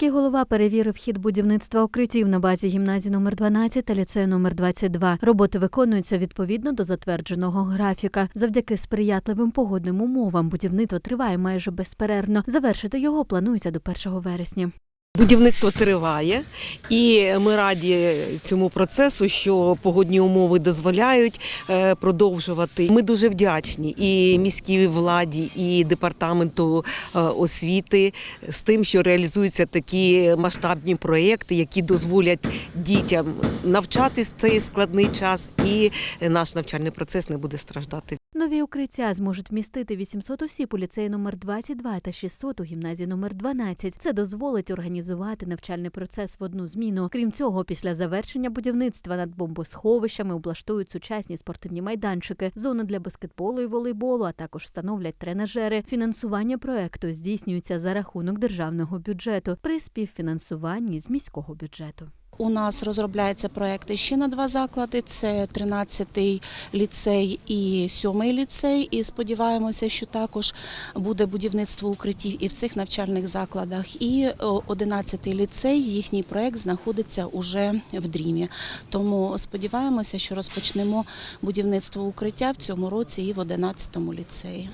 Міський голова перевірив хід будівництва укриттів на базі гімназії номер 12 та ліцею номер 22. Роботи виконуються відповідно до затвердженого графіка. Завдяки сприятливим погодним умовам будівництво триває майже безперервно. Завершити його планується до 1 вересня. Будівництво триває, і ми раді цьому процесу, що погодні умови дозволяють е, продовжувати. Ми дуже вдячні і міській владі, і департаменту е, освіти з тим, що реалізуються такі масштабні проекти, які дозволять дітям навчатись цей складний час, і наш навчальний процес не буде страждати. Нові укриття зможуть вмістити 800 осіб у ліцеї номер 22 та 600 у гімназії номер 12. Це дозволить організувати навчальний процес в одну зміну. Крім цього, після завершення будівництва над бомбосховищами облаштують сучасні спортивні майданчики, зони для баскетболу і волейболу, а також встановлять тренажери. Фінансування проекту здійснюється за рахунок державного бюджету при співфінансуванні з міського бюджету. У нас розробляються проекти ще на два заклади: це 13-й ліцей і 7-й ліцей. І сподіваємося, що також буде будівництво укриттів і в цих навчальних закладах. І о, 11-й ліцей, їхній проект знаходиться уже в Дрімі. Тому сподіваємося, що розпочнемо будівництво укриття в цьому році і в 11-му ліцеї.